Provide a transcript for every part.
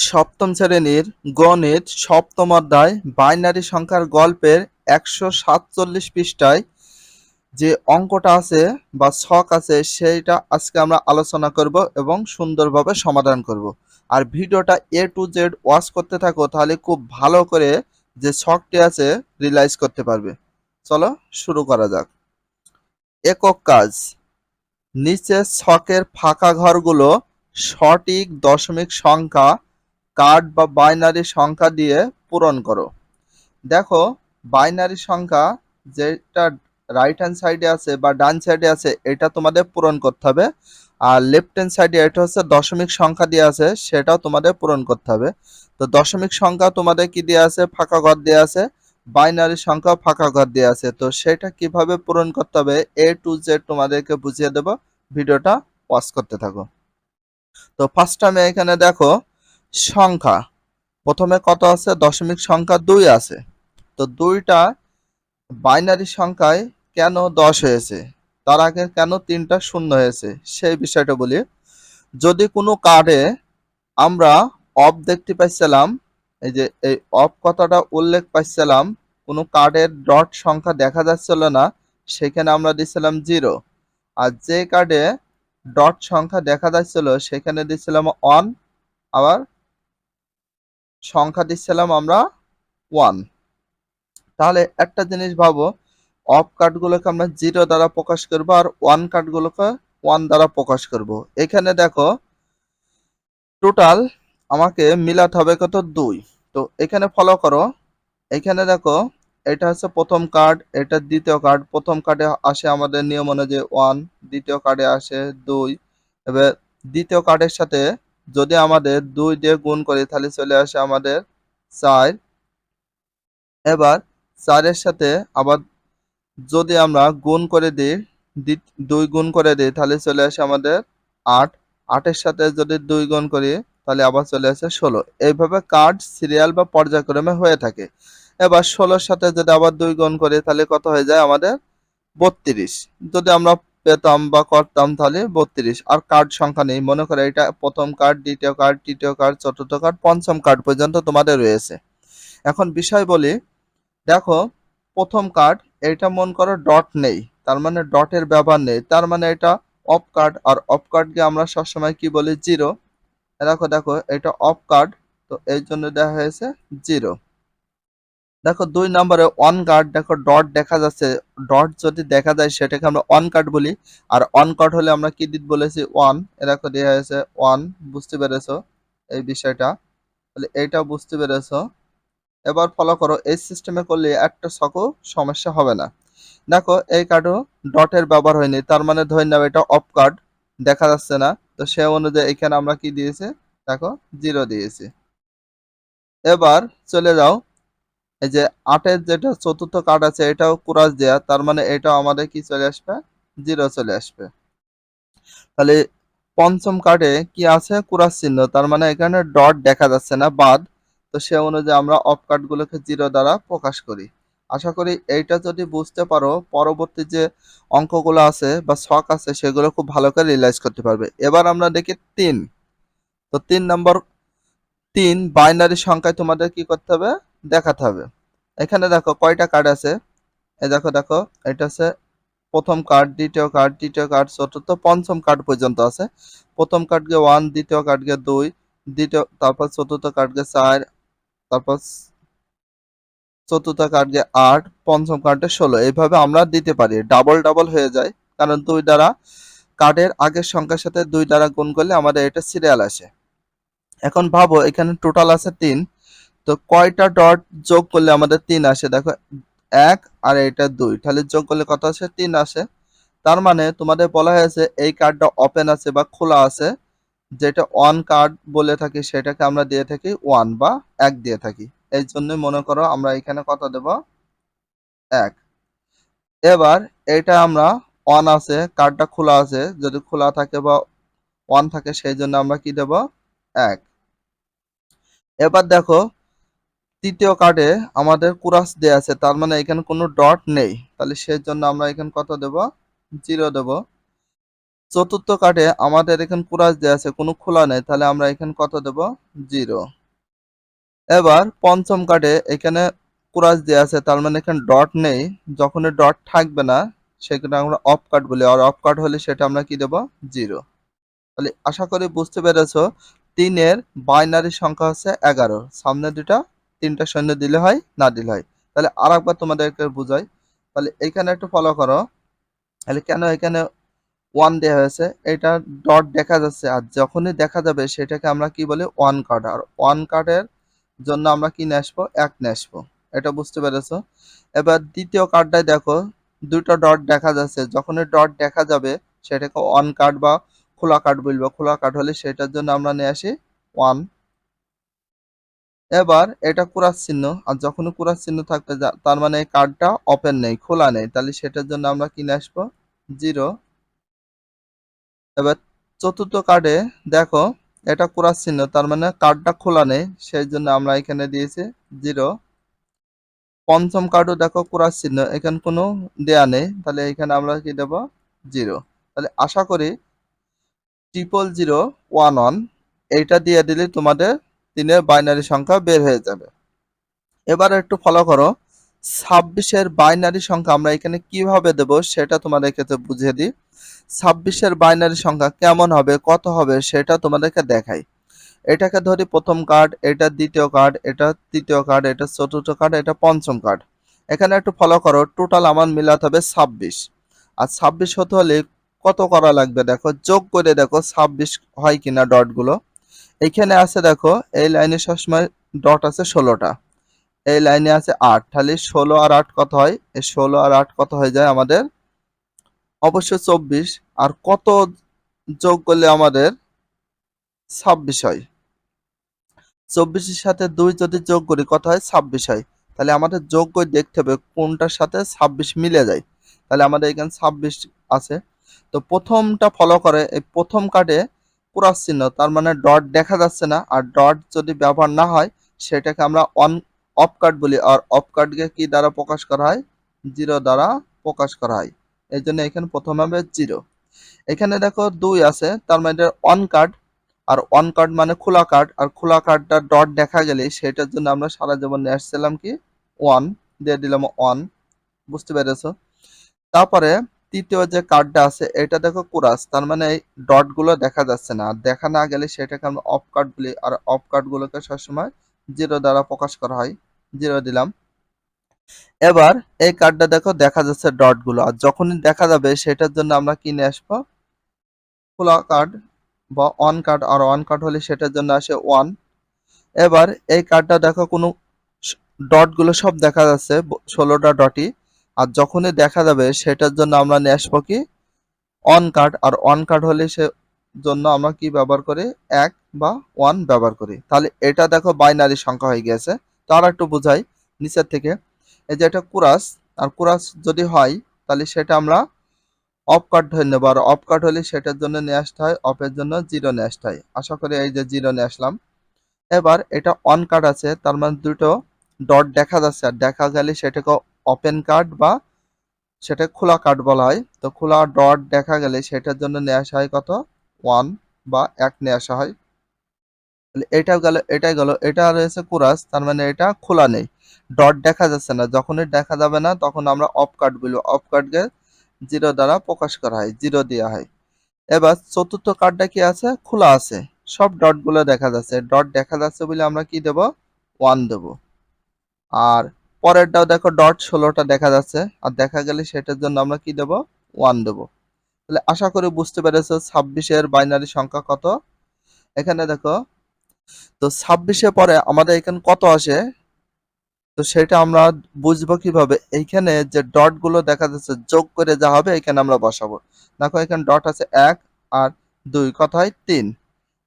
সপ্তম শ্রেণির গণিত সপ্তম অধ্যায় বাইনারি সংখ্যার গল্পের একশো সাতচল্লিশ পৃষ্ঠায় যে অঙ্কটা আছে বা ছক আছে, সেইটা আজকে আমরা আলোচনা করব এবং সুন্দরভাবে সমাধান করব। আর ভিডিওটা এ টু জেড ওয়াচ করতে থাকো, তাহলে খুব ভালো করে যে ছকটি আছে রিলাইজ করতে পারবে। চলো শুরু করা যাক। একক কাজ। নিচের ছকের ফাঁকা ঘরগুলো সঠিক দশমিক সংখ্যা কার্ড বা বাইনারি সংখ্যা দিয়ে পূরণ করো। দেখো বাইনারি সংখ্যা যেটা রাইট হ্যান্ড সাইডে আছে বা ডান সাইডে আছে, এটা তোমাদের পূরণ করতে হবে। আর লেফট হ্যান্ড সাইডে এটা হচ্ছে দশমিক সংখ্যা দিয়ে আছে, সেটাও তোমাদের পূরণ করতে হবে। তো দশমিক সংখ্যা তোমাদের কি দিয়ে আছে? ফাঁকা ঘর দিয়ে আছে। বাইনারি সংখ্যা ফাঁকা ঘর দিয়ে আছে। তো সেটা কীভাবে পূরণ করতে হবে? এ টু জেড তোমাদেরকে বুঝিয়ে দেব। ভিডিওটা ওয়াচ করতে থাকো। তো ফার্স্ট টাইমে এখানে দেখো সংখ্যা। প্রথমে কত আছে? দশমিক সংখ্যা দুই আছে। তো দুইটা বাইনারি সংখ্যায় কেন দশ হয়েছে? তার আগে কেন তিনটা শূন্য হয়েছে? সেই বিষয়টা বলি। যদি কোনো কার্ডে আমরা অফ দেখতে পাইছিলাম, এই যে এই অফ কথাটা উল্লেখ পাইছিলাম, কোনো কার্ডের ডট সংখ্যা দেখা যাচ্ছিল না, সেখানে আমরা দিছিলাম জিরো আর যে কার্ডে ডট সংখ্যা দেখা যাচ্ছিল, সেখানে দিছিলাম অন আবার সংখ্যা দিচ্ছিলাম আমরা ওয়ান তাহলে একটা জিনিস ভাবো অফ কার্ডগুলোকে আমরা জিরো দ্বারা প্রকাশ করব আর ওয়ান কার্ডগুলোকে ওয়ান দ্বারা প্রকাশ করব। এখানে দেখো টোটাল আমাকে মিলাতে হবে কত? দুই। তো এখানে ফলো করো। এখানে দেখো, এটা হচ্ছে প্রথম কার্ড এটা দ্বিতীয় কার্ড প্রথম কার্ডে আসে আমাদের নিয়ম অনুযায়ী ওয়ান দ্বিতীয় কার্ডে আসে দুই। এবার দ্বিতীয় কার্ডের সাথে যদি আমাদের দুই দিয়ে গুণ করি, তাহলে চলে আসে আমাদের চার। এবার চারের সাথে আবার যদি আমরা গুণ করে দিই দুই গুণ করে দিই, তাহলে চলে আসে আমাদের আট। আটের সাথে যদি দুই গুণ করি, তাহলে আবার চলে আসে ষোলো। এইভাবে কার্ড, সিরিয়াল বা পর্যায়ক্রমে হয়ে থাকে। এবার ষোলোর সাথে যদি আবার দুই গুণ করি, তাহলে কত হয়ে যায় আমাদের বত্রিশ। যদি আমরা পেতাম বা করতাম তাহলে বত্রিশ। আর কার্ড সংখ্যা নেই, মনে করে এটা প্রথম কার্ড দ্বিতীয় কার্ড তৃতীয় কার্ড চতুর্থ কার্ড পঞ্চম কার্ড পর্যন্ত তোমাদের রয়েছে। এখন বিষয় বলি, দেখো, প্রথম কার্ড এটা মন করো ডট নেই, তার মানে ডটের ব্যবহার নেই। তার মানে এটা অফ কার্ড আর অফ কার্ডকে আমরা সবসময় কি বলি? জিরো দেখো দেখো, এটা অফ কার্ড তো এই জন্য দেওয়া হয়েছে জিরো দেখো দুই নম্বরে অন কার্ড দেখো ডট দেখা যাচ্ছে। ডট যদি দেখা যায়, সেটাকে আমরা অন কার্ড বলি। আর অন কার্ড হলে আমরা কি দিত বলেছি? ওয়ান এ দেখো দেওয়া হয়েছে ওয়ান বুঝতে পেরেছ এই বিষয়টা? তাহলে এইটা বুঝতে পেরেছ। এবার ফলো করো, এই সিস্টেমে করলে একটা সকও সমস্যা হবে না। দেখো এই কার্ডও ডটের ব্যবহার হয়নি, তার মানে ধরে এটা অফ কার্ড দেখা যাচ্ছে না। তো সে অনুযায়ী এখানে আমরা কি দিয়েছি? দেখো জিরো দিয়েছি। এবার চলে যাও এই যে আটের যেটা চতুর্থ কার্ড আছে, এটাও কুরাস দেয়া। তার মানে এটাও আমাদের কি চলে আসবে? জিরো চলে আসবে। তাহলে পঞ্চম কার্ডে কি আছে? কুরাস চিহ্ন। তার মানে এখানে ডট দেখা যাচ্ছে না, বাদ। তো সে অনুযায়ী আমরা অফ কার্ডগুলোকে জিরো দ্বারা প্রকাশ করি। আশা করি এইটা যদি বুঝতে পারো, পরবর্তী যে অঙ্কগুলো আছে বা ছক আছে, সেগুলো খুব ভালো করে রিয়েলাইজ করতে পারবে। এবার আমরা দেখি তিন। তো তিন নম্বর তিন বাইনারি সংখ্যায় তোমাদের কি করতে হবে? দেখাতে হবে। এখানে দেখো কয়টা কার্ড আছে? এই দেখো দেখো, এটা হচ্ছে প্রথম কার্ড দ্বিতীয় কার্ড তৃতীয় কার্ড চতুর্থ, পঞ্চম কার্ড পর্যন্ত আছে। প্রথম কার্ডকে ওয়ান দ্বিতীয় কার্ডকে দুই, দ্বিতীয়, তারপর চতুর্থ কার্ডকে চার, তারপর চতুর্থ কার্ডকে আট, পঞ্চম কার্ডে ষোলো। এইভাবে আমরা দিতে পারি। ডাবল ডাবল হয়ে যায়। কারণ দুই দ্বারা কার্ডের আগের সংখ্যার সাথে দুই দ্বারা গুণ করলে আমাদের এটা সিরিয়াল আসে। এখন ভাবো, এখানে টোটাল আছে তিন। তো কয়টা ডট যোগ করলে আমাদের তিন আসে? দেখো, এক আর এটা দুই। তাহলে যোগ করলে কত আসে? তিন আসে। তার মানে তোমাদের বলা হয়েছে এই কার্ডটা ওপেন আছে বা খোলা আছে। যেটা ওয়ান কার্ড বলে থাকি, সেটাকে আমরা দিয়ে থাকি ওয়ান বা এক দিয়ে থাকি। এই জন্যই মনে করো আমরা এখানে কত দেব? এক। এবার এটা আমরা ওয়ান আছে কার্ডটা খোলা আছে। যদি খোলা থাকে বা ওয়ান থাকে, সেই জন্য আমরা কি দেব? এক। এবার দেখো তৃতীয় কার্ডে আমাদের কুরাস দেয়া আছে, তার মানে এখানে কোনো ডট নেই। তাহলে সেই জন্য আমরা এখানে কত দেব? জিরো দেব। চতুর্থ কার্ডে আমাদের এখানে কুরাস দেওয়া আছে, কোনো খোলা নেই, তাহলে আমরা এখানে কত দেব? জিরো এবার পঞ্চম কার্ডে এখানে কুরাস দেওয়া আছে, তার মানে এখানে ডট নেই। যখন ডট থাকবে না, সেখানে আমরা অফ কার্ড বলি, আর অফ কার্ড হলে সেটা আমরা কি দেব? জিরো তাহলে আশা করি বুঝতে পেরেছ, তিনের বাইনারি সংখ্যা হচ্ছে এগারো। সামনে দুটা তিনটা সৈন্য দিলে হয়, না দিলে হয়। তাহলে আর একবার তোমাদেরকে বুঝাই। তাহলে এখানে একটু ফলো করো। তাহলে কেন এখানে ওয়ান দেওয়া হয়েছে? এটা ডট দেখা যাচ্ছে আর যখনই দেখা যাবে সেটাকে আমরা কি বলি? ওয়ান কার্ড আর ওয়ান কার্ডের জন্য আমরা কি নিয়ে আসব এক নিয়ে আসব এটা বুঝতে পেরেছ? এবার দ্বিতীয় কার্ডটায় দেখো, দুটো ডট দেখা যাচ্ছে। যখনই ডট দেখা যাবে, সেটাকে ওয়ান কার্ড বা খোলা কার্ড বলব। খোলা কার্ড হলে সেটার জন্য আমরা নিয়ে আসি ওয়ান এবার এটা কুরাস চিহ্ন, আর যখন কুরাস চিহ্ন থাকবে তার মানে কার্ডটা ওপেন নেই, খোলা নেই। তাহলে সেটার জন্য আমরা কিনে আসব। জিরো। এবার চতুর্থ কার্ডে দেখো, এটা কুরাস চিহ্ন, তার মানে কার্ডটা খোলা নেই, সেই জন্য আমরা এখানে দিয়েছি জিরো। পঞ্চম কার্ডও দেখো কুরাস চিহ্ন, এখানে কোনো দেয়া নেই, তাহলে এখানে আমরা কি দেব? জিরো। তাহলে আশা করি ট্রিপল জিরো ওয়ান ওয়ান এইটা দিয়ে দিলে তোমাদের তিনের বাইনারি সংখ্যা বের হয়ে যাবে। এবার একটু ফলো করো। ছাব্বিশের বাইনারি সংখ্যা আমরা এখানে কীভাবে দেব সেটা তোমাদের ক্ষেত্রে বুঝিয়ে দিই। ছাব্বিশের বাইনারি সংখ্যা কেমন হবে, কত হবে সেটা তোমাদেরকে দেখাই। এটাকে ধরি প্রথম কার্ড এটা দ্বিতীয় কার্ড এটা তৃতীয় কার্ড এটা চতুর্থ কার্ড এটা পঞ্চম কার্ড এখানে একটু ফলো করো টোটাল আমার মিলাতে হবে ছাব্বিশ। আর ছাব্বিশ হতে হলে কত করা লাগবে দেখো, যোগ করে দেখো ছাব্বিশ হয় কিনা ডটগুলো এইখানে আছে দেখো, এই লাইনে সবসময় ডট আছে ষোলোটা। এই লাইনে আছে আট। তাহলে ষোলো আর আট কত হয়? এই ষোলো আর আট কত হয়ে যায় আমাদের? অবশ্যই চব্বিশ। আর কত যোগ করলে আমাদের ছাব্বিশ হয়? চব্বিশের সাথে দুই যদি যোগ করি, কত হয়? ছাব্বিশ হয়। তাহলে আমাদের যোগ করে দেখতে হবে কোনটার সাথে ছাব্বিশ মিলে যায়। তাহলে আমাদের এখানে ছাব্বিশ আছে। তো প্রথমটা ফলো করে। এই প্রথম কার্ডে ক্রস চিহ্ন, তার মানে ডট দেখা যাচ্ছে না। আর ডট যদি ব্যবহার না হয়, সেটাকে আমরা অন অফ কার্ড বলি। আর অফ কার্ডকে কি দ্বারা প্রকাশ করা হয়? জিরো দ্বারা প্রকাশ করা হয়। এই জন্য এখানে প্রথম হবে জিরো এখানে দেখো দুই আছে, তার মানে অন কার্ড আর অন কার্ড মানে খোলা কার্ড আর খোলা কার্ডটা ডট দেখা গেলে সেটার জন্য আমরা সারা জীবন নিয়ে আসছিলাম কি? ওয়ান দিয়ে দিলাম ওয়ান বুঝতে পেরেছ? তারপরে তৃতীয় যে কার্ডটা আছে, এটা দেখো কুরাস, তার মানে এই ডটগুলো দেখা যাচ্ছে না। আর দেখা না গেলে সেটাকে আমরা অফ কার্ড বলি, আর অফ কার্ড গুলোকে সবসময় জিরো দ্বারা প্রকাশ করা হয়। জিরো দিলাম। এবার এই কার্ডটা দেখো, দেখা যাচ্ছে ডটগুলো। আর যখনই দেখা যাবে, সেটার জন্য আমরা কিনে আসব? খোলা কার্ড বা অন কার্ড আর অন কার্ড হলে সেটার জন্য আসে ওয়ান এবার এই কার্ডটা দেখো, কোনো ডটগুলো সব দেখা যাচ্ছে ষোলোটা ডটই আর যখনই দেখা যাবে সেটার জন্য আমরা নিয়ে কি? অন কার্ড আর অন কার্ড হলে সে জন্য আমরা কি ব্যবহার করি? এক বা ওয়ান ব্যবহার করি। তাহলে এটা দেখো বাইনারি সংখ্যা হয়ে গেছে তার একটু বোঝাই নিচের থেকে। এই যে এটা কুরাস, আর কুরাস যদি হয়, তাহলে সেটা আমরা অফ কার্ড ধরে নেব। আর অফ কার্ড হলে সেটার জন্য নিয়ে আসতে হয় অফের জন্য জিরো নিয়ে আসতে হয়। আশা করি এই যে জিরো নিয়ে আসলাম। এবার এটা অন কার্ড আছে, তার মানে দুটো ডট দেখা যাচ্ছে। আর দেখা গেলে সেটাকে ওপেন কার্ড বা সেটা খোলা কার্ড বলা হয়। তো খোলা ডট দেখা গেলে সেটার জন্য নিয়ে আসা হয় কত? ওয়ান বা এক নিয়ে আসা হয়। তাহলে এটাও গেল, এটাই গেল, এটা রয়েছে কুরাস, তার মানে এটা খোলা নেই। ডট দেখা যাচ্ছে না, যখনই দেখা যাবে না, তখন আমরা অফ কার্ড বলব অফ কার্ডকে জিরো দ্বারা প্রকাশ করা হয় জিরো দেওয়া হয়। এবার চতুর্থ কার্ডটা কি আছে? খোলা আছে। সব ডটগুলো দেখা যাচ্ছে। ডট দেখা যাচ্ছে বলে আমরা কি দেব? ওয়ান দেব। আর পরেরটাও দেখো ডট ষোলোটা দেখা যাচ্ছে। আর দেখা গেলে সেটার জন্য আমরা কি দেব? ওয়ান দেব। তাহলে আশা করি বুঝতে পেরেছ ছাব্বিশের বাইনারি সংখ্যা কত? এখানে দেখো, তো ছাব্বিশে পরে আমাদের এখানে কত আসে? তো সেটা আমরা বুঝব কীভাবে? এইখানে যে ডটগুলো দেখা যাচ্ছে, যোগ করে যা হবে এখানে আমরা বসাবো। দেখো এখানে ডট আছে এক আর দুই কত হয় তিন।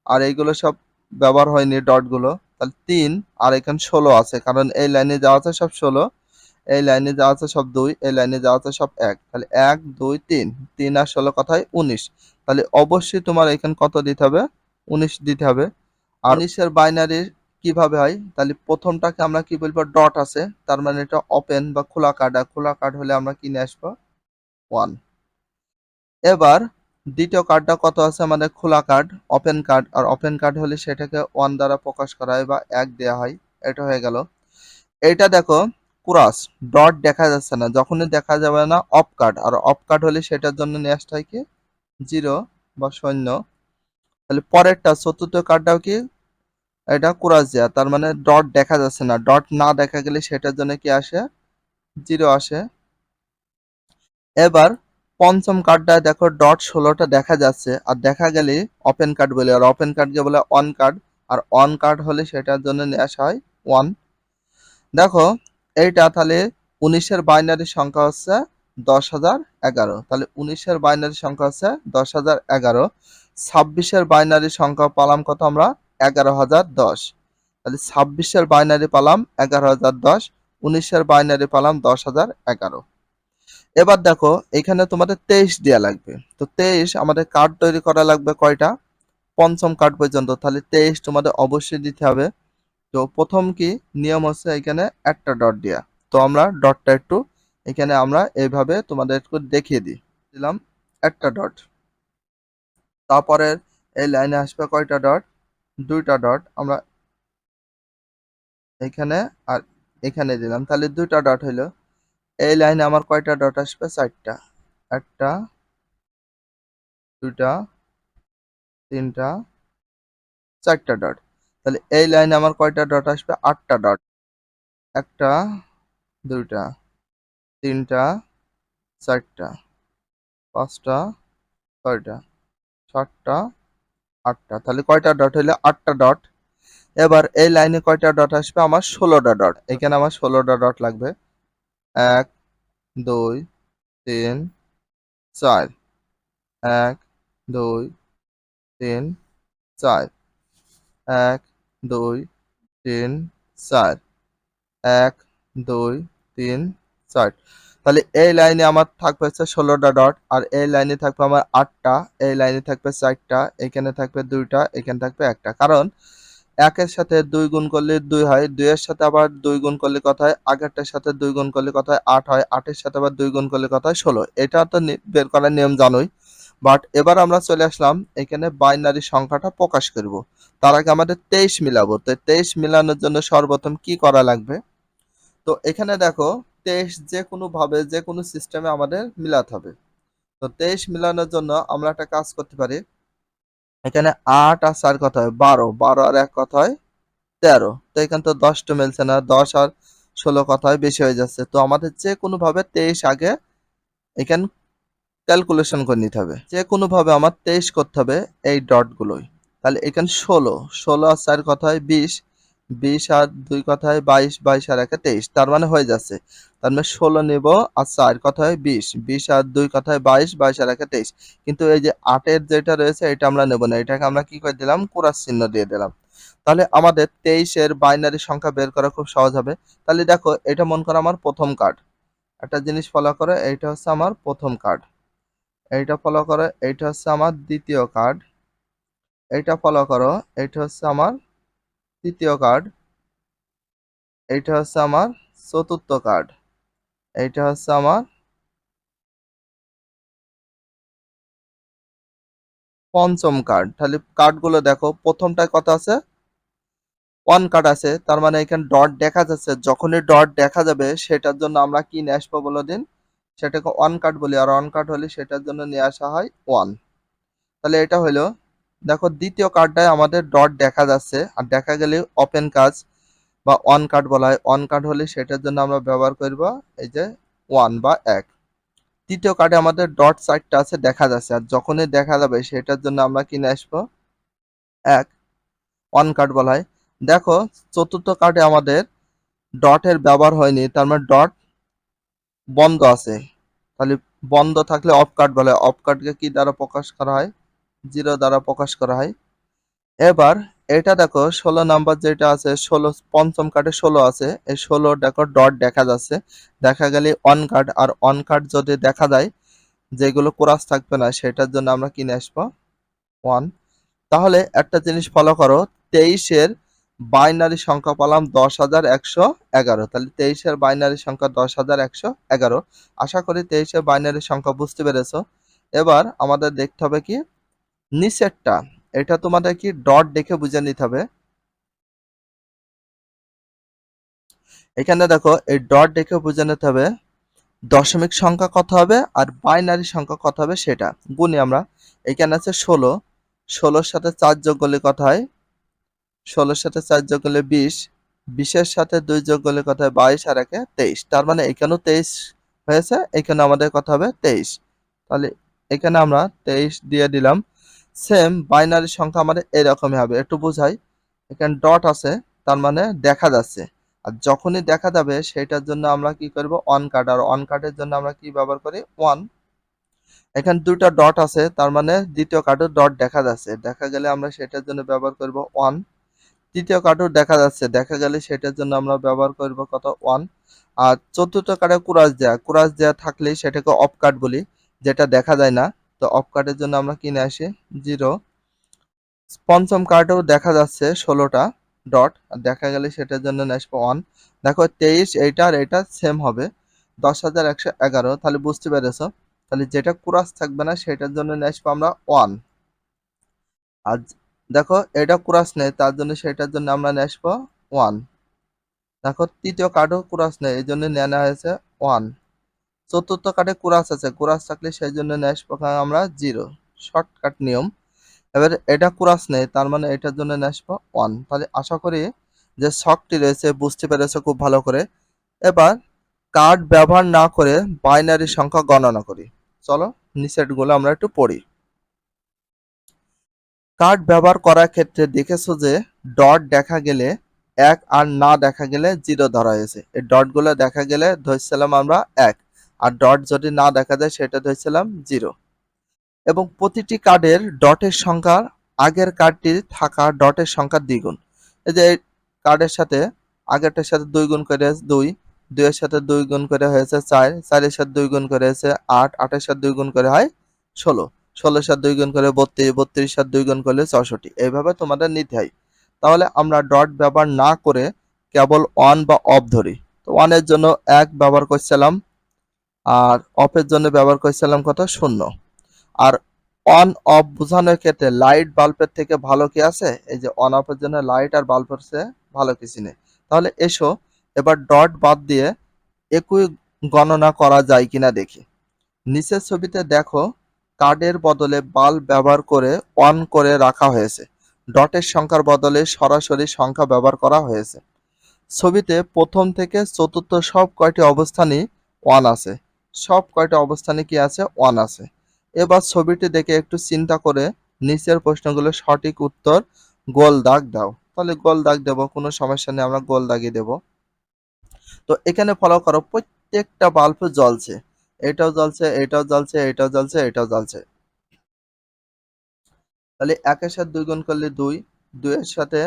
আর এইগুলো সব ব্যবহার হয়নি ডটগুলো। তাহলে তিন আর এখানে ষোলো আছে, কারণ এই লাইনে যাওয়া আছে সব ষোলো, এই লাইনে যাওয়া আছে সব দুই, এই লাইনে যাওয়া আছে সব এক, তাহলে এক, দুই, তিন তিন আর ষোলো কথায় উনিশ, তাহলে অবশ্যই তোমার এখানে কত দিতে হবে? উনিশ দিতে হবে। আর উনিশের বাইনারি কীভাবে হয়? তাহলে প্রথমটাকে আমরা কি বলব? ডট আছে, তার মানে এটা ওপেন বা খোলা কার্ড আর খোলা কার্ড হলে আমরা কিনে আসব? ওয়ান এবার দ্বিতীয় কার্ডটা কত আছে? আমাদের খোলা কার্ড ওপেন কার্ড আর ওপেন কার্ড হলে সেটাকে ওয়ান দ্বারা প্রকাশ করা হয় বা এক দেওয়া হয়। এটা হয়ে গেল। এটা দেখো ক্রস ডট দেখা যাচ্ছে না, যখনই দেখা যাবে না অফ কার্ড আর অফ কার্ড হলে সেটার জন্য নিয়ে আসতে হয় কি? জিরো বা শূন্য। তাহলে পরেরটা, চতুর্থ কার্ডটাও কি? এটা ক্রস দেওয়া তার মানে ডট দেখা যাচ্ছে না। ডট না দেখা গেলে সেটার জন্য কি আসে? জিরো আসে। এবার পঞ্চম কার্ডটা দেখো ডট ষোলোটা দেখা যাচ্ছে। আর দেখা গেলে ওপেন কার্ড বলে, আর ওপেন কার্ডকে বলে অন কার্ড আর অন কার্ড হলে সেটার জন্য নিয়ে হয় ওয়ান দেখো, এইটা তাহলে উনিশের বাইনারি সংখ্যা হচ্ছে দশ হাজার এগারো। তাহলে উনিশের বাইনারি সংখ্যা হচ্ছে দশ হাজার এগারো। ছাব্বিশের বাইনারি সংখ্যা পালাম কত আমরা? এগারো হাজার দশ। তাহলে ছাব্বিশের বাইনারি পালাম এগারো হাজার দশ। উনিশের বাইনারি পালাম দশ হাজার এগারো। এবার দেখো, এখানে তোমাদের তেইশ দেওয়া লাগবে। তো তেইশ আমাদের কার্ড তৈরি করা লাগবে কয়টা? পঞ্চম কার্ড পর্যন্ত। তাহলে তেইশ তোমাদের অবশ্যই দিতে হবে। তো প্রথম কি? নিয়ম হচ্ছে এখানে একটা ডট দেওয়া তো আমরা ডটটা একটু এখানে আমরা এইভাবে তোমাদের একটু দেখিয়ে দিই। দিলাম একটা ডট তারপরে এই লাইনে আসবে কয়টা ডট দুইটা ডট আমরা এখানে আর এখানে দিলাম। তাহলে দুইটা ডট হইল এই লাইনে আমার কয়টা ডট আসবে? চারটা। একটা, দুইটা, তিনটা, চারটা ডট। তাহলে এই লাইনে আমার কয়টা ডট আসবে? আটটা ডট। একটা, দুইটা, তিনটা, চারটা, পাঁচটা, ছয়টা, সাতটা, আটটা। তাহলে কয়টা ডট হইলে? আটটা ডট। এবার এই লাইনে কয়টা ডট আসবে? আমার ষোলোটা ডট। এখানে আমার ষোলোটা ডট লাগবে। এক, দুই, তিন, চার। এক, দুই, তিন, চার। এক, দুই, তিন, চার। এক, দুই, তিন, চার। তাহলে এই লাইনে আমার থাকবে হচ্ছে ষোলোটা ডট, আর এই লাইনে থাকবে আমার আটটা, এই লাইনে থাকবে চারটা, এখানে থাকবে দুইটা, এখানে থাকবে একটা। কারণ একের সাথে দুই গুণ করলে দুই হয়, দুইয়ের সাথে আবার দুই গুণ করলে কত হয়? আগেরটার সাথে দুই গুণ করলে কত হয়? আট হয়। আটের সাথে আবার দুই গুণ করলে কত হয়? ষোলো। এটা তো বের করার নিয়ম জানোই। বাট এবার আমরা চলে আসলাম এখানে বাইনারি সংখ্যাটা প্রকাশ করব। তার আগে আমাদের তেইশ মিলাবো। তো তেইশ মিলানোর জন্য সর্বপ্রথম কি করা লাগবে? তো এখানে দেখো, তেইশ যে কোনো ভাবে যে কোনো সিস্টেমে আমাদের মিলাতে হবে। তো তেইশ মিলানোর জন্য আমরা একটা কাজ করতে পারি। এখানে আট আর চার কথা হয়? বারো। বারো আর এক কথা হয়? তেরো। তো এখানে তো দশটা মিলছে না। দশ আর ষোলো কথায় বেশি হয়ে যাচ্ছে। তো আমাদের যে কোনোভাবে তেইশ আগে এখানে ক্যালকুলেশন করে নিতে হবে। যে কোনোভাবে আমার তেইশ করতে হবে এই ডটগুলোই তাহলে এখানে ষোলো। ষোলো আর চার কথা হয়? বিশ। বিশ আর দুই কথায় বাইশ বাইশ আর একে তেইশ, তার মানে হয়ে যাচ্ছে। তার মানে ষোলো নেব আর চার কথায় বিশ বিশ আর দুই কথায় বাইশ বাইশ আর একে তেইশ। কিন্তু এই যে আটের যেটা রয়েছে, এটা আমরা নেব না। এটাকে আমরা কি করে দিলাম? কুরাস চিহ্ন দিয়ে দিলাম। তাহলে আমাদের তেইশের বাইনারি সংখ্যা বের করা খুব সহজ হবে। তাহলে দেখো, এটা মন করো আমার প্রথম কার্ড একটা জিনিস ফলো করে, এইটা হচ্ছে আমার প্রথম কার্ড এইটা ফলো করো, এইটা হচ্ছে আমার দ্বিতীয় কার্ড এইটা ফলো করো, এইটা হচ্ছে আমার তৃতীয় কার্ড এইটা হচ্ছে আমার চতুর্থ কার্ড এইটা হচ্ছে আমার পঞ্চম কার্ড তাহলে কার্ডগুলো দেখো প্রথমটায় কত আছে ওয়ান কার্ড আছে, তার মানে এখানে ডট দেখা যাচ্ছে, যখনই ডট দেখা যাবে, সেটার জন্য আমরা কি নিয়ে আসব বলে দিন? সেটাকে ওয়ান কার্ড বলি, আর ওয়ান কার্ড হলে সেটার জন্য নিয়ে আসা হয় ওয়ান তাহলে এটা হলো দেখো, দ্বিতীয় কার্ডটায় আমাদের ডট দেখা যাচ্ছে। আর দেখা গেলে ওপেন কাজ বা অন কার্ড বলা হয়। অন কার্ড হলে সেটার জন্য আমরা ব্যবহার করব এই যে ওয়ান বা এক। তৃতীয় কার্ডে আমাদের ডট সাইডটা আছে, দেখা যাচ্ছে। আর যখনই দেখা যাবে, সেটার জন্য আমরা কিনে আসব। এক। অন কার্ড বলা হয়। দেখো, চতুর্থ কার্ডে আমাদের ডটের ব্যবহার হয়নি। তার মানে ডট বন্ধ আছে। তাহলে বন্ধ থাকলে অফ কার্ড বলে অফ কার্ডকে কি দ্বারা প্রকাশ করা হয়? জিরো দ্বারা প্রকাশ করা হয়। এবার এটা দেখো, ষোলো নাম্বার যেটা আছে, ষোলো, পঞ্চম কার্ডে ষোলো আছে। এই ষোলো দেখো ডট দেখা যাচ্ছে। দেখা গেলে অন কার্ড আর অন কার্ড যদি দেখা যায়, যেগুলো কোরাস থাকবে না, সেটার জন্য আমরা কিনে আসব। ওয়ান তাহলে একটা জিনিস ফলো করো, তেইশের বাইনারি সংখ্যা পেলাম দশ হাজার একশো এগারো। তাহলে তেইশের বাইনারি সংখ্যা দশ হাজার একশো এগারো। আশা করি তেইশের বাইনারি সংখ্যা বুঝতে পেরেছ। এবার আমাদের দেখতে হবে কি নিচেরটা এটা তোমাদের কি ডট দেখে বুঝে নিতে হবে। এখানে দেখো, এই ডট দেখে বুঝে নিতে হবে, দশমিক সংখ্যা কত হবে আর বাইনারি সংখ্যা কত হবে সেটা। গুনি আমরা, এখানে আছে ষোলো, ষোলোর সাথে চার যোগ করলে কত হয়? ষোলোর সাথে চার যোগ করলে বিশ, বিশের সাথে দুই যোগ করলে কত হয়? বাইশ আর একে তেইশ। তার মানে এখানেও তেইশ হয়েছে এখানে আমাদের কত হবে? তেইশ। তাহলে এখানে আমরা তেইশ দিয়ে দিলাম। সেম বাইনারি সংখ্যা আমাদের এরকমই হবে। একটু বোঝাই, এখানে ডট আছে, তার মানে দেখা যাচ্ছে। আর যখনই দেখা যাবে সেটার জন্য আমরা কি করব? অন কাট আর অন কাটের জন্য আমরা কি ব্যবহার করি? ওয়ান এখানে দুটো ডট আছে, তার মানে দ্বিতীয় কার্ডও ডট দেখা যাচ্ছে। দেখা গেলে আমরা সেটার জন্য ব্যবহার করব ওয়ান তৃতীয় কার্ডও দেখা যাচ্ছে। দেখা গেলে সেটার জন্য আমরা ব্যবহার করব কত? ওয়ান আর চতুর্থ কার্ডে কুরাস দেয়া। কুরাস দেয়া থাকলে সেটাকে অফ কার্ড বলি, যেটা দেখা যায় না। তো অফ কার্ডের জন্য আমরা কিনে আসি জিরো পঞ্চম কার্ডেও দেখা যাচ্ছে ষোলোটা ডট আর দেখা গেলে সেটার জন্য আসব ওয়ান দেখো তেইশ এইটা আর এটা সেম হবে, দশ হাজার একশো এগারো। তাহলে বুঝতে পেরেছ? তাহলে যেটা কুরাস থাকবে না সেটার জন্য আসব আমরা ওয়ান আর দেখো এটা কুরাস নেই, তার জন্য সেটার জন্য আমরা আসব ওয়ান দেখো তৃতীয় কার্ডও কুরাস নেই, এই জন্য নেওয়া হয়েছে ওয়ান চতুর্থ কাটে কুরাস আছে। কুরাস থাকলে সেই জন্য আসব আমরা জিরো শর্টকাট নিয়ম। এবার এটা কুরাস নেই, তার মানে এটার জন্য আসব ওয়ান তাহলে আশা করি যে শখটি রয়েছে, বুঝতে পেরেছে খুব ভালো করে। এবার কার্ড ব্যবহার না করে বাইনারি সংখ্যা গণনা করি। চলো নিচেরগুলো আমরা একটু পড়ি। কার্ড ব্যবহার করার ক্ষেত্রে দেখেছ যে ডট দেখা গেলে এক আর না দেখা গেলে জিরো ধরা হয়েছে। এই ডটগুলো দেখা গেলে ধরছিলাম আমরা এক। আর ডট যদি না দেখা যায়, সেটা ধরছিলাম জিরো এবং প্রতিটি কার্ডের ডটের সংখ্যা আগের কার্ডটি থাকা ডটের সংখ্যা দ্বিগুণ। এই যে কার্ডের সাথে আগেরটার সাথে দুই গুণ করে দুই, দুইয়ের সাথে দুই গুণ করে হয়েছে চার, চারের সাথে দুই গুণ করে হয়েছে আট, আটের সাথে দুই গুণ করে হয় ষোলো। ষোলোর সাথে দুই গুণ করে বত্রিশ বত্রিশ সাথে দুই গুণ করলে চৌষট্টি। এইভাবে তোমাদের নিতে হয়। তাহলে আমরা ডট ব্যবহার না করে কেবল অন বা অফ ধরি। তো ওয়ানের জন্য এক ব্যবহার করছিলাম আর অফের জন্য ব্যবহার করেছিলাম কত শূন্য। আর অন অফ বোঝানোর ক্ষেত্রে লাইট বাল্বের থেকে ভালো কি আছে? এই যে অন অফের জন্য লাইট আর বাল্বের চেয়ে ভালো কিছু নেই। তাহলে এসো, এবার ডট বাদ দিয়ে একই গণনা করা যায় কিনা দেখি। নিচের ছবিতে দেখো কার্ডের বদলে বাল্ব ব্যবহার করে অন করে রাখা হয়েছে। ডটের সংখ্যার বদলে সরাসরি সংখ্যা ব্যবহার করা হয়েছে। ছবিতে প্রথম থেকে চতুর্থ সব কয়টি অবস্থানই ওয়ান আছে। সব কয়টি অবস্থানে কি আছে? ওয়ান আছে। এবার ছবিটি দেখে একটু চিন্তা করে নিচের প্রশ্নগুলো সঠিক উত্তর গোল দাগ দাও। তাহলে গোল দাগ দেব, কোনো সমস্যা নেই, আমরা গোল দাগিয়ে দেব। তো এখানে ফলো করো, প্রত্যেকটা বাল্ব জ্বলছে। এটাও জ্বলছে এটাও জ্বলছে এটাও জ্বলছে এটাও জ্বলছে। তাহলে একের সাথে দুই গুণ করলে দুই, দুইয়ের সাথে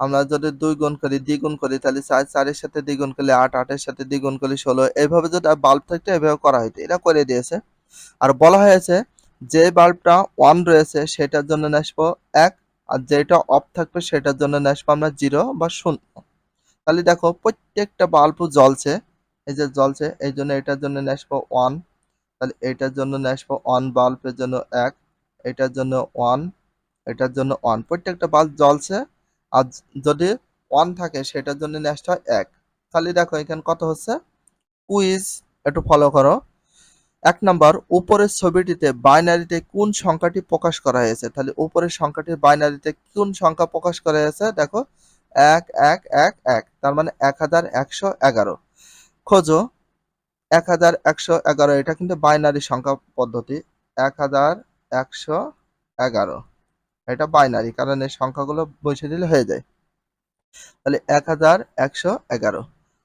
আমরা যদি দুই গুণ করি দ্বিগুণ করি, তাহলে চার, চারের সাথে দ্বিগুণ করলে আট, আটের সাথে দ্বিগুণ করলে ষোলো। এইভাবে যদি বাল্ব থাকতো, এভাবে করা হইতো। এটা করে দিয়েছে। আর বলা হয়েছে, যে বাল্বটা ওয়ান রয়েছে, সেটার জন্য নেসবো এক, আর যেটা অফ থাকবে, সেটার জন্য নেসবো আমরা জিরো বা শূন্য। তাহলে দেখো, প্রত্যেকটা বাল্ব জ্বলছে। এই যে জ্বলছে, এই জন্য এটার জন্য নেসবো ওয়ান তাহলে এটার জন্য নেসবো ওয়ান বাল্বের জন্য এক, এটার জন্য ওয়ান এটার জন্য ওয়ান প্রত্যেকটা বাল্ব জ্বলছে। আর যদি ওয়ান থাকে, সেটার জন্য নেক্সট হয় এক। তাহলে দেখো, এখানে কত হচ্ছে? কুইজ একটু ফলো করো। এক নাম্বার উপরের ছবিটিতে বাইনারিতে কোন সংখ্যাটি প্রকাশ করা হয়েছে? তাহলে উপরের সংখ্যাটি বাইনারিতে কোন সংখ্যা প্রকাশ করা হয়েছে? দেখো, এক এক এক এক। তার মানে এক হাজার একশো এগারো। খোঁজো, এক হাজার একশো এগারো, এটা কিন্তু বাইনারি সংখ্যা পদ্ধতি। এক হাজার একশো এগারো। এটা বাইনারি কারণ এই সংখ্যাগুলো বসে দিলে হয়ে যায়। তাহলে এক হাজার একশো এগারো।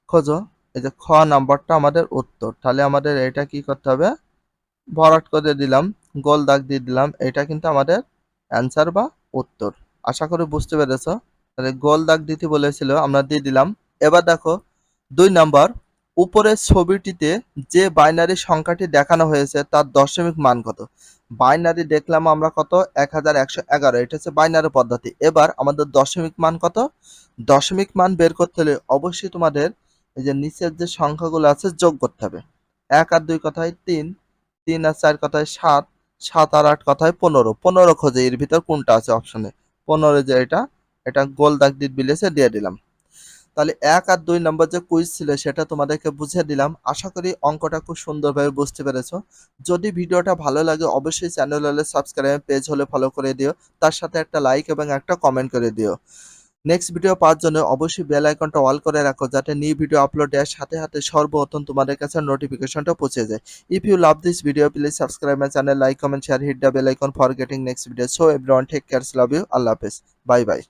খোঁজো, এই যে খ নাম্বারটা আমাদের উত্তর। তাহলে আমাদের এটা কি করতে হবে? ভরাট করে দিলাম, গোল দাগ দিয়ে দিলাম, এটা কিন্তু আমাদের অ্যান্সার বা উত্তর। আশা করি বুঝতে পেরেছ? তাহলে গোল দাগ দিতে বলেছিল, আমরা দিয়ে দিলাম। এবার দেখো, দুই নাম্বার, উপরের ছবিটিতে যে বাইনারি সংখ্যাটি দেখানো হয়েছে, তার দশমিক মান কত? বাইনারি দেখলাম আমরা কত? এক হাজার একশো এগারো। এটা হচ্ছে বাইনারি পদ্ধতি। এবার আমাদের দশমিক মান কত? দশমিক মান বের করতে হলে অবশ্যই তোমাদের এই যে নিচের যে সংখ্যাগুলো আছে যোগ করতে হবে। এক আর দুই কথায় তিন তিন আর চার কথায় সাত সাত আর আট কথায় পনেরো। পনেরো খোঁজে এর ভিতর কোনটা আছে অপশনে? পনেরো যে এটা এটা গোল দাগ দিয়ে বিলেছে, দিয়ে দিলাম। তাহলে এক আর দুই নম্বর যে কুইজ ছিল সেটা তোমাদেরকে বুঝিয়ে দিলাম। আশা করি অঙ্কটা খুব সুন্দরভাবে বুঝতে পেরেছ। যদি ভিডিওটা ভালো লাগে অবশ্যই চ্যানেল হলে সাবস্ক্রাইব পেজ হলে ফলো করে দিও। তার সাথে একটা লাইক এবং একটা কমেন্ট করে দিও। নেক্সট ভিডিও পাওয়ার জন্য অবশ্যই বেল আইকনটা অল করে রাখো যাতে নিউ ভিডিও আপলোড দেওয়ার সাথে সাথে সর্বপ্রথম তোমাদের কাছে নোটিফিকেশনটা পৌঁছে যায়। If you love this video please subscribe my channel like comment share hit the bell icon for getting next video so everyone take cares love you আল্লাহ হাফেজ বাই বাই